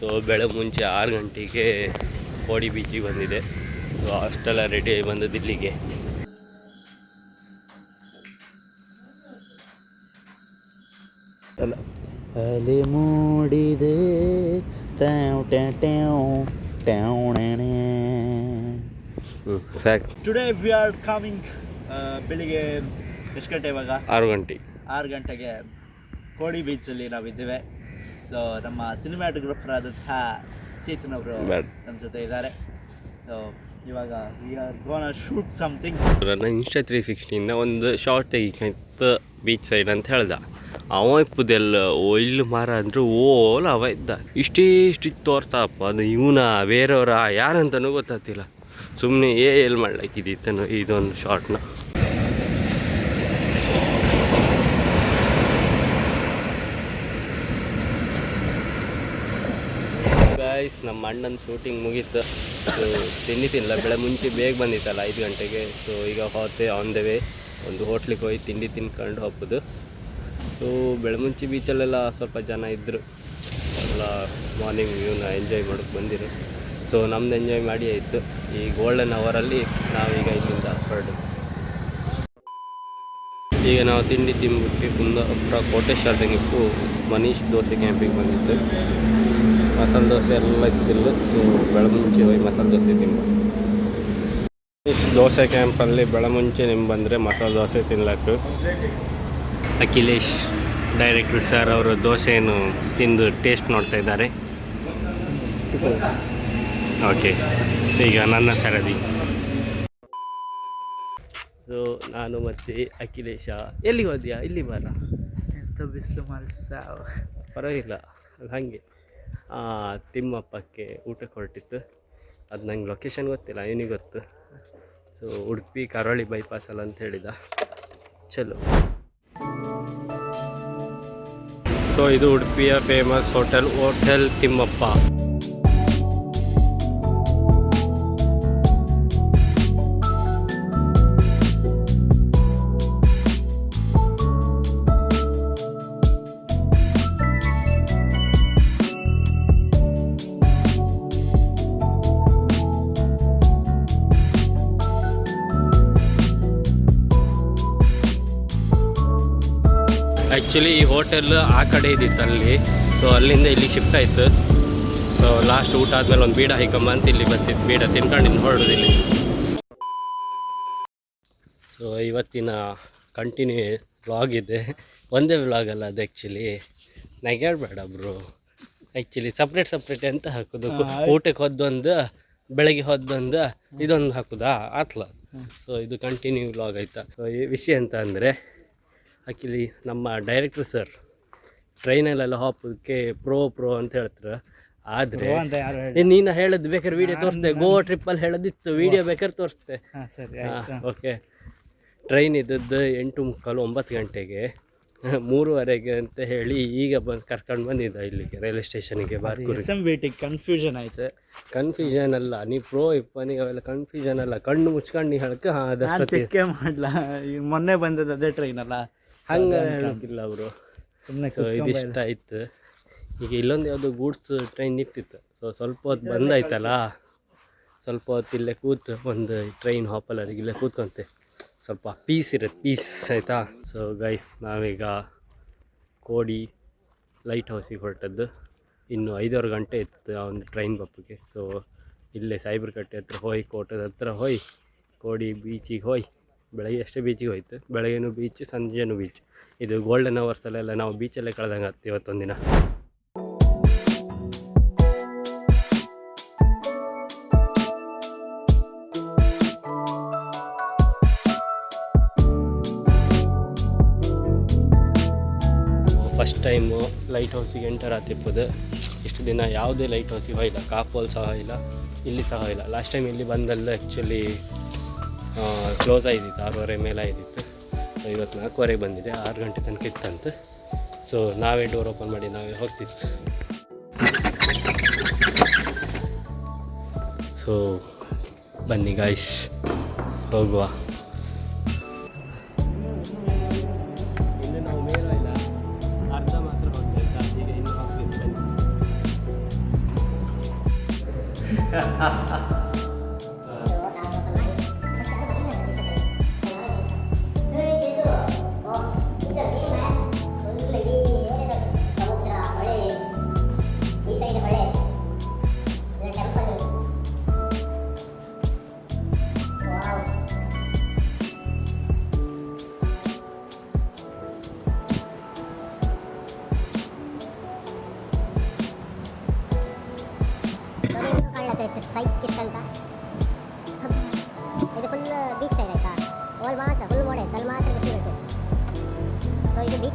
So ಬೆಳಗ್ಗೆ ಮುಂಚೆ ಆರು ಗಂಟೆಗೆ ಕೋಡಿ ಬೀಚಿಗೆ ಬಂದಿದೆ ಸೊ ಅಷ್ಟೆಲ್ಲ ರೆಡಿ ಆಗಿ ಬಂದದ್ದು ಇಲ್ಲಿಗೆ. ಅಲ್ಲ ಅಲೆ ಮೂಡಿದೆ. ಟ್ಯಾವ್ ಟ್ಯಾವ್ ಟ್ಯಾವ್ ಸಾಕು. ಟುಡೇ ವಿ ಆರ್ ಕಮಿಂಗ್ ಬೆಳಿಗ್ಗೆ ಎಷ್ಟು ಗಂಟೆ ಇವಾಗ? ಆರು ಗಂಟೆ. ಆರು ಗಂಟೆಗೆ ಕೋಡಿ ಬೀಚಲ್ಲಿ ನಾವಿದ್ದೇವೆ. ಸೊ ನಮ್ಮ ಸಿನಿಮ್ಯಾಟೋಗ್ರಫರ್ ಆದಂತಹ ಚೇತನ್ ಅವರು. ನಮ್ಮ ಜೊತೆ ಇದ್ದಾರೆ. ಸೊ ಇವಾಗ we are gonna shoot something ನನ್ನ ಇನ್ಸ್ಟಾ ತ್ರೀ ಸಿಕ್ಸ್ಟಿಯಿಂದ ಒಂದು ಶಾರ್ಟ್ ತೆಗಿಕೈತ ಬೀಚ್ ಸೈಡ್ ಅಂತ ಹೇಳ್ದ. ಅವ ಇಪ್ಪದೆಲ್ಲ ಇಲ್ಲಿ ಮಾರ ಅಂದ್ರೆ ಓಲ್ ಅವ ಇದ್ದ. ಇಷ್ಟೇ ಇಷ್ಟು ತೋರ್ತಾಪ ಅದು ಇವನ ಬೇರೆಯವರ ಯಾರಂತನೂ ಗೊತ್ತಾಗ್ತಿಲ್ಲ. ಸುಮ್ಮನೆ ಏ ಎಲ್ಲಿ ಮಾಡ್ಲಿಕ್ಕಿದ್ದಿತ್ತನು ಇದೊಂದು ಶಾರ್ಟ್ನ ಗಾಯ್ಸ್ ನಮ್ಮ ಅಣ್ಣನ ಶೂಟಿಂಗ್ ಮುಗೀತು. ಸೊ ತಿಂಡಿ ತಿನ್ನಲ್ಲ ಬೆಳೆ ಮುಂಚೆ ಬೇಗ ಬಂದಿತ್ತಲ್ಲ, ಐದು ಗಂಟೆಗೆ. ಸೊ ಈಗ ಹೋತೆ ಆನ್ ದ ವೇ ಒಂದು ಹೋಟ್ಲಿಗೆ ಹೋಗಿ ತಿಂಡಿ ತಿನ್ಕೊಂಡು ಹೋಗ್ಬೋದು. ಸೊ ಬೆಳಮುಂಚಿ ಬೀಚಲ್ಲೆಲ್ಲ ಸ್ವಲ್ಪ ಜನ ಇದ್ದರು ಎಲ್ಲ ಮಾರ್ನಿಂಗ್ ವ್ಯೂನ ಎಂಜಾಯ್ ಮಾಡೋಕ್ಕೆ ಬಂದಿರು. ಸೊ ನಮ್ದು ಎಂಜಾಯ್ ಮಾಡಿ ಆಯಿತು. ಈ ಗೋಲ್ಡನ್ ಅವರಲ್ಲಿ ನಾವೀಗ ಇಲ್ಲಿಂದ ಹೊರಡು ಈಗ ನಾವು ತಿಂಡಿ ತಿಂದ್ಬಿಟ್ಟು ಕುಂದಾಪುರ ಕೋಟೆ ಶಾಲೆಗಿಟ್ಟು ಮನೀಶ್ ದೋಸೆ ಕ್ಯಾಂಪಿಗೆ ಬಂದಿದ್ದು ಮಸಾಲೆ ದೋಸೆ ಎಲ್ಲ ಇತ್ತಿಲ್ಲ ಸೊ ಬೆಳಮುಂಚೆ ಹೋಗಿ ಮಸಾಲೆ ದೋಸೆ ತಿಂಬ ದೋಸೆ ಕ್ಯಾಂಪಲ್ಲಿ ಬೆಳಮುಂಚೆ ನಿಮ್ಮ ಬಂದರೆ ಮಸಾಲೆ ದೋಸೆ ತಿನ್ಲಕ್ಕೆ. ಅಖಿಲೇಶ್ ಡೈರೆಕ್ಟ್ರ್ ಸರ್ ಅವರು ದೋಸೆಯನ್ನು ತಿಂದು ಟೇಸ್ಟ್ ನೋಡ್ತಾ ಇದ್ದಾರೆ. ಓಕೆ ಈಗ ನನ್ನ ಸರದಿ. ಸೊ ನಾನು ಮತ್ತೆ ಅಖಿಲೇಶ. ಎಲ್ಲಿಗೆ ಹೋದ್ಯಾ? ಇಲ್ಲಿ ಬರ. ಎಂಥ ಬಿಸಿಲು ಮಾಡಿಸ ಪರವಾಗಿಲ್ಲ ಅದು ಹಾಗೆ. ತಿಮ್ಮಪ್ಪಕ್ಕೆ ಊಟಕ್ಕೆ ಹೊರಟಿತ್ತು ಅದು ನಂಗೆ ಲೊಕೇಶನ್ ಗೊತ್ತಿಲ್ಲ, ಏನಿಗೆ ಗೊತ್ತು. ಸೊ ಉಡುಪಿ ಕರಾವಳಿ ಬೈಪಾಸಲ್ಲ ಅಂತ ಹೇಳಿದ. ಚಲೋ. ಸೊ ಇದು ಉಡುಪಿಯ famous hotel hotel Thimmappa. Actually ಈ ಹೋಟೆಲ್ ಆ ಕಡೆ ಇದ್ದಿತ್ತು ಅಲ್ಲಿ. ಸೊ ಅಲ್ಲಿಂದ ಇಲ್ಲಿ ಶಿಫ್ಟ್ ಆಯಿತು. ಸೊ ಲಾಸ್ಟ್ ಊಟ ಆದಮೇಲೆ ಒಂದು ಬೀಡ ಹೈಕಂಬ ಅಂತ ಇಲ್ಲಿ ಬರ್ತಿತ್ತು ಬೀಡ ತಿನ್ಕೊಂಡು ಇನ್ನು ಹೊರಡೋದು ಇಲ್ಲಿ. ಸೊ ಇವತ್ತಿನ ಕಂಟಿನ್ಯೂ ವ್ಲಾಗ್ ಇದೆ. ಒಂದೇ ವ್ಲಾಗ್ ಅಲ್ಲ ಅದು ಆ್ಯಕ್ಚುಲಿ ನಗ್ಯಾಡಬೇಡ ಬ್ರೋ ಆ್ಯಕ್ಚುಲಿ ಸಪ್ರೇಟ್ ಸಪ್ರೇಟ್ ಅಂತ ಹಾಕೋದು. ಊಟಕ್ಕೆ ಹೊದ್ದೊಂದು ಬೆಳಗ್ಗೆ ಹೊದ್ದೊಂದು ಇದೊಂದು ಹಾಕುದಾ? ಆತ್ಲ. ಸೊ ಇದು ಕಂಟಿನ್ಯೂ ವ್ಲಾಗ್ ಆಯ್ತಾ? ಸೊ ಈ ವಿಷಯ ಅಂತ ಅಂದರೆ ಆ್ಯಕ್ಚುಲಿ ನಮ್ಮ ಡೈರೆಕ್ಟರ್ ಸರ್ ಟ್ರೈನಲ್ಲೆಲ್ಲ ಹಾಪೋದಕ್ಕೆ ಪ್ರೋ ಪ್ರೋ ಅಂತ ಹೇಳ್ತಾರೆ. ಆದರೆ ನೀನು ಹೇಳದ್ ಬೇಕಾದ್ರೆ ವಿಡಿಯೋ ತೋರಿಸ್ದೆ ಗೋವಾ ಟ್ರಿಪ್ಪಲ್ಲಿ ಹೇಳೋದಿತ್ತು. ವಿಡಿಯೋ ಬೇಕಾದ್ರೆ ತೋರಿಸ್ತೆ ಹಾಂ ಸರಿ ಆಯ್ತು. ಓಕೆ ಟ್ರೈನ್ ಇದ್ದದ್ದು ಎಂಟು ಮುಕ್ಕಾಲು ಒಂಬತ್ತು ಗಂಟೆಗೆ. ಮೂರುವರೆಗೆ ಅಂತ ಹೇಳಿ ಈಗ ಬಂದು ಕರ್ಕೊಂಡು ಬಂದಿದ್ದ ಇಲ್ಲಿಗೆ ರೈಲ್ವೆ ಸ್ಟೇಷನಿಗೆ ಬಾರ್ಕೂರಿಗೆ ಕನ್ಫ್ಯೂಷನ್ ಆಯ್ತು. ಕನ್ಫ್ಯೂಷನ್ ಅಲ್ಲ. ನೀ ಪ್ರೋ ಇಪ್ಪ ನೀವು ಅವೆಲ್ಲ ಕನ್ಫ್ಯೂಷನ್ ಅಲ್ಲ. ಕಣ್ಣು ಮುಚ್ಕೊಂಡು ನೀ ಹೇಳಕ್ಕೆ ಹಾಂ ಅದಷ್ಟು ಮಾಡಲ? ಈಗ ಮೊನ್ನೆ ಬಂದದ್ದು ಅದೇ ಟ್ರೈನ್ ಅಲ್ಲ? ಹಂಗೆ ಹೇಳೋಕ್ಕಿಲ್ಲ ಅವರು. ಸುಮ್ಮನೆ ಸೊ ಇದಿಷ್ಟ ಆಯ್ತು. ಈಗ ಇಲ್ಲೊಂದು ಯಾವುದೋ ಗೂಡ್ಸ್ ಟ್ರೈನ್ ನಿಂತಿತ್ತು ಸೊ ಸ್ವಲ್ಪ ಹೊತ್ತು ಬಂದಾಯ್ತಲ್ಲ ಸ್ವಲ್ಪ ಹೊತ್ತು ಇಲ್ಲೇ ಕೂತು ಒಂದು ಟ್ರೈನ್ ಹಾಪಲ್ಲರಿಗೆ ಇಲ್ಲೇ ಕೂತ್ಕೊಂತೆ. ಸ್ವಲ್ಪ ಪೀಸ್ ಇರುತ್ತೆ ಪೀಸ್ ಆಯಿತಾ? ಸೊ ಗೈಸ್ ನಾವೀಗ ಕೋಡಿ ಲೈಟ್ ಹೌಸಿಗೆ ಹೊರಟದ್ದು. ಇನ್ನು ಐದಾರು ಗಂಟೆ ಇತ್ತು ಆ ಒಂದು ಟ್ರೈನ್ ಬಪ್ಪಗೆ. ಸೊ ಇಲ್ಲೇ ಸೈಬರ್ ಕಟ್ಟೆ ಹತ್ರ ಹೋಯ್ ಕೋಟದ ಹತ್ರ ಹೋಯ್ ಕೋಡಿ ಬೀಚಿಗೆ ಹೋಯ್. ಬೆಳಗ್ಗೆ ಅಷ್ಟೇ ಬೀಚಿಗೆ ಹೋಯ್ತು. ಬೆಳಗ್ಗೆನೂ ಬೀಚ್ ಸಂಜೆನೂ ಬೀಚ್ ಇದು ಗೋಲ್ಡನ್ ಅವರ್ಸಲ್ಲೆಲ್ಲ ನಾವು ಬೀಚಲ್ಲೇ ಕಳೆದಂಗೆ ಆಗ್ತೀವಿ ದಿನ. ಫಸ್ಟ್ ಟೈಮು ಲೈಟ್ ಹೌಸಿಗೆ ಎಂಟರ್ ಆತಿಪ್ಪದು ಇಷ್ಟು ದಿನ ಯಾವುದೇ ಲೈಟ್ ಹೌಸಿಗೆ ಹೋಯಿಲ್ಲ ಕಾಪೋಲ್ ಸಹ ಇಲ್ಲ. ಇಲ್ಲಿ ಸಹ ಇಲ್ಲ. ಲಾಸ್ಟ್ ಟೈಮ್ ಇಲ್ಲಿ ಬಂದಲ್ಲ ಆ್ಯಕ್ಚುಲಿ ಕ್ಲೋಸ್ ಆಗಿದ್ದಿತ್ತು, ಆರೂವರೆ ಮೇಲೆ ಆಗಿದ್ದಿತ್ತು. ಸೊ ಇವತ್ತು ನಾಲ್ಕೂವರೆಗೆ ಬಂದಿದೆ, ಆರು ಗಂಟೆ ತನಕ ಇತ್ತಂತೆ. ಸೊ ನಾವೇ ಡೋರ್ ಓಪನ್ ಮಾಡಿ ನಾವೇ ಹೋಗ್ತಿತ್ತು. ಸೊ ಬನ್ನಿ ಗಾಯ್ಸ್ ಹೋಗುವ. ಇನ್ನು ನಾವು ಮೇಲೂ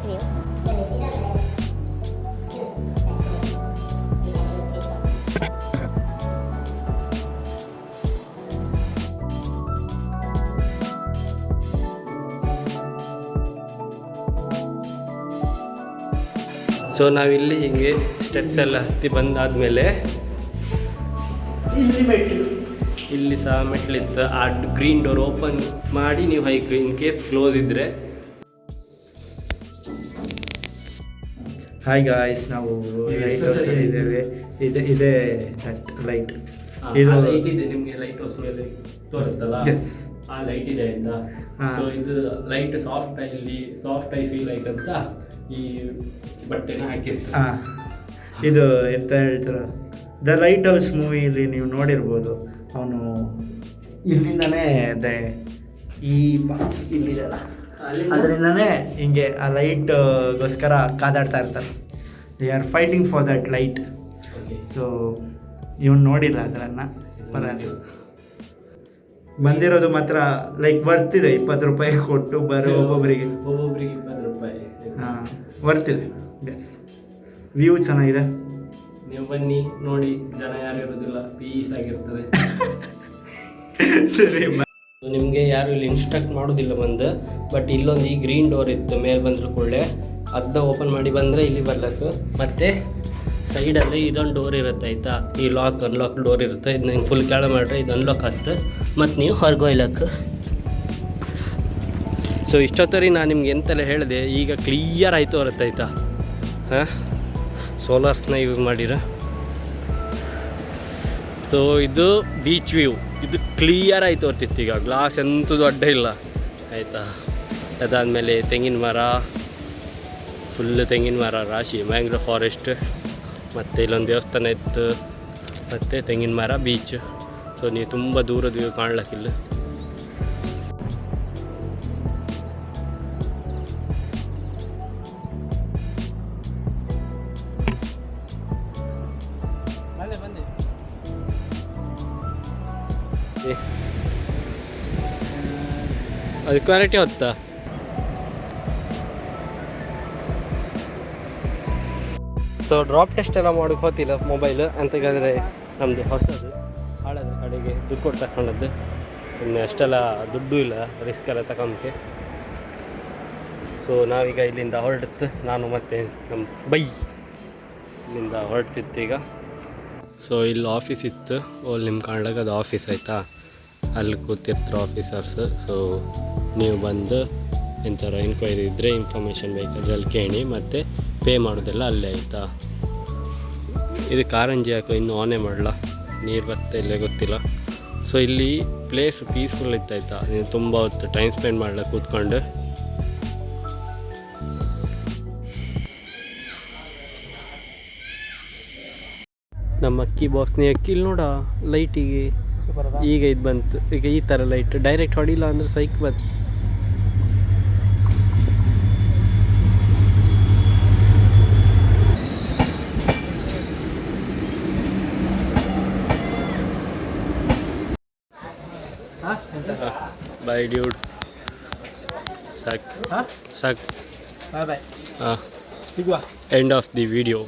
ವ್ಯೂ ಸೊ ನಾವಿಲ್ಲಿ ಹಿಂಗೆ ಸ್ಟೆಪ್ಸ್ ಎಲ್ಲ ಹತ್ತಿ ಬಂದಾದ್ಮೇಲೆ ಇಲ್ಲಿ ಮೆಟ್ಲು ಇಲ್ಲಿ ಸಹ ಮೆಟ್ಲಿತ್ತು ಆ ಗ್ರೀನ್ ಡೋರ್ ಓಪನ್ ಮಾಡಿ ನೀವು ಹೈಕ್ ಇನ್ ಕೇಸ್ ಕ್ಲೋಸ್ ಇದ್ದರೆ ಹಾಯ್ ಗಾಯ್ಸ್ ನಾವು ಲೈಟ್ ಹೌಸ್ ಅಲ್ಲಿ ಇದ್ದೇವೆ. ಇದೆ ಇದೆ ದಟ್ ಲೈಟ್ ಇದು ಲೈಟ್ ಇದೆ ನಿಮಗೆ ಲೈಟ್ ಹೌಸ್ ಮೇಲೆ ತೋರುತ್ತಲ್ಲ ಎಸ್ ಆ ಲೈಟ್ ಇದೆ ಅಂತ. ಸೋ ಇದು ಲೈಟ್ ಸಾಫ್ಟ್ ಆಗಿ ಸಾಫ್ಟ್ ಆಗಿ ಫೀಲ್ ಆಯ್ತಂತ ಈ ಬಟ್ಟೆನ ಹಾಕಿರ್ತಾರೆ. ಇದು ಎಂತ ಹೇಳ್ತಾರೆ? ದ ಲೈಟ್ ಹೌಸ್ ಮೂವಿಯಲ್ಲಿ ನೀವು ನೋಡಿರ್ಬೋದು. ಅವನು ಇಲ್ಲಿಂದನೇ ದ ಈ ಬಾ- ಇಲ್ಲಿದೆಲ್ಲ ಅದರಿಂದನೇ ಹಿಂಗೆ ಆ ಲೈಟ್ಗೋಸ್ಕರ ಕಾದಾಡ್ತಾ ಇರ್ತಾರೆ. They are fighting for that light so ಇವನು ನೋಡಿಲ್ಲ ಅದನ್ನು. ಬರೋದು ಬಂದಿರೋದು ಮಾತ್ರ ಲೈಕ್ ಬರ್ತಿದೆ ಇಪ್ಪತ್ತು ರೂಪಾಯಿ ಕೊಟ್ಟು ಬರೋ ಒಬ್ಬೊಬ್ಬರಿಗೆ ಒಬ್ಬೊಬ್ಬರಿಗೆ ಇಪ್ಪತ್ತು ರೂಪಾಯಿ. ಹಾಂ ಬರ್ತಿದೆ ಎಸ್ ವ್ಯೂ ಚೆನ್ನಾಗಿದೆ? ನೀವು ಬನ್ನಿ ನೋಡಿ. ಜನ ಯಾರು ಇರೋದಿಲ್ಲ. ಪೀಸ್ ಆಗಿರ್ತದೆ. ಸರಿ ನಿಮಗೆ ಯಾರು ಇಲ್ಲಿ ಇನ್ಸ್ಟ್ರಕ್ಟ್ ಮಾಡೋದಿಲ್ಲ ಬಂದು ಬಟ್ ಇಲ್ಲೊಂದು ಈ ಗ್ರೀನ್ ಡೋರ್ ಇತ್ತು, ಮೇಲೆ ಬಂದರೂ ಕೂಡಲೇ. ಅದನ್ನ ಓಪನ್ ಮಾಡಿ ಬಂದರೆ ಇಲ್ಲಿ ಬರ್ಲಕ್ಕೆ ಮತ್ತು ಸೈಡಲ್ಲಿ ಇದೊಂದು ಡೋರ್ ಇರುತ್ತೆ, ಆಯಿತಾ? ಈ ಲಾಕ್ ಅನ್ಲಾಕ್ ಡೋರ್ ಇರುತ್ತೆ. ಇದನ್ನ ಹಿಂಗೆ ಫುಲ್ ಕೆಳ ಮಾಡಿರಿ ಇದು ಅನ್ಲಾಕ್ ಆಗ್ತದೆ ಮತ್ತು ನೀವು ಹೊರಗೊಯ್ಲಕ್ಕೆ ಸೊ ಇಷ್ಟೊತ್ತರಿ ನಾನು ನಿಮ್ಗೆ ಎಂತೆಲ್ಲ ಹೇಳಿದೆ, ಈಗ ಕ್ಲಿಯರ್ ಆಯಿತು ಬರುತ್ತೆ, ಆಯಿತಾ? ಹಾಂ? ಸೋಲಾರ್ಸ್ನ ಯೂಸ್ ಮಾಡಿರ? ಸೊ ಇದು ಬೀಚ್ ವ್ಯೂ ಇದು ಕ್ಲಿಯರ್ ಆಗಿ ಹೊರ್ತಿತ್ತು ಈಗ. ಗ್ಲಾಸ್ ಎಂಥದ್ದು ಅಡ್ಡ ಇಲ್ಲ. ಆಯಿತಾ? ಅದಾದಮೇಲೆ ತೆಂಗಿನ ಮರ. ಫುಲ್ ತೆಂಗಿನ ಮರ, ರಾಶಿ ಮ್ಯಾಂಗ್ರೋ ಫಾರೆಸ್ಟ್ ಮತ್ತು ಇಲ್ಲೊಂದು ದೇವಸ್ಥಾನ ಇತ್ತು. ಮತ್ತು ತೆಂಗಿನ ಮರ ಬೀಚ್ ಸೊ ನೀವು ತುಂಬ ದೂರದ ವ್ಯೂ ಕಾಣ್ಲಕ್ಕಿಲ್ಲ ಅದು ಕ್ವಾಲಿಟಿ ಹೊತ್ತಾ? ಸೊ ಡ್ರಾಪ್ ಟೆಸ್ಟ್ ಎಲ್ಲ ಮಾಡೋಕೆ ಹೋತಿಲ್ಲ ಮೊಬೈಲ್ ಅಂತಂದ್ರೆ ನಮ್ಮದು ಹೊಸದು. ಹಾಳದ ಕಡೆಗೆ ದುಡ್ಡು ಕೊಟ್ಟು ತಗೊಂಡದ್ದು ಸುಮ್ಮನೆ ಅಷ್ಟೆಲ್ಲ ದುಡ್ಡು ಇಲ್ಲ ರಿಸ್ಕ್ ಎಲ್ಲ ತಗೊಂಬಕ್ಕೆ ಸೊ ನಾವೀಗ ಇಲ್ಲಿಂದ ಹೊರಡುತ್ತೆ ನಾನು ಮತ್ತೆ ನಮ್ಮ ಬೈ ಇಲ್ಲಿಂದ ಹೊರಡ್ತಿತ್ತು ಈಗ. ಸೊ ಇಲ್ಲಿ ಆಫೀಸ್ ಇತ್ತು. ಓಲ್ ನಿಮ್ಮ ಕಾಣ್ಲಾಗ ಅದು ಆಫೀಸ್ ಆಯಿತಾ? ಅಲ್ಲಿ ಕೂತಿರ್ತಾರೆ ಆಫೀಸರ್ಸ್ ಸೊ ನೀವು ಬಂದು ಎಂಥರ ಎನ್ಕ್ವೈರಿ ಇದ್ದರೆ ಇನ್ಫಾರ್ಮೇಷನ್ ಬೇಕಾದ್ರೆ ಅಲ್ಲಿ ಕೇಳಿ, ಮತ್ತು ಪೇ ಮಾಡೋದೆಲ್ಲ ಅಲ್ಲೇ ಆಯಿತಾ? ಇದು ಕಾರಂಜಿ ಯಾಕೋ ಇನ್ನು ಆನೇ ಮಾಡಲ್ಲ ನೀರು ಬತ್ತೆ ಇಲ್ಲೇ ಗೊತ್ತಿಲ್ಲ. ಸೊ ಇಲ್ಲಿ ಪ್ಲೇಸ್ ಪೀಸ್ಫುಲ್ ಇತ್ತಾಯ್ತಾ ನೀವು ತುಂಬ ಹೊತ್ತು ಟೈಮ್ ಸ್ಪೆಂಡ್ ಮಾಡ್ಲಿಕ್ಕೆ ಕೂತ್ಕೊಂಡು? ನಮ್ಮ ಅಕ್ಕಿ ಬಾಕ್ಸ್ನೇ ಅಕ್ಕಿ ಇಲ್ಲಿ ನೋಡ ಲೈಟಿಗೆ ಈಗ ಇದು ಬಂತು. ಈಗ ಈ ಥರ ಲೈಟ್ ಡೈರೆಕ್ಟ್ ಹೊಡಿಲ್ಲ ಅಂದ್ರೆ ಸೈಕ್ ಬಂತು. ಬೈ ಡ್ಯೂಡ್ ಸಾಕ್. ಸಾಕ್. ಬಾಯ್ ಬಾಯ್ ಹಾಂ. ಸಿಗುವ. End of the video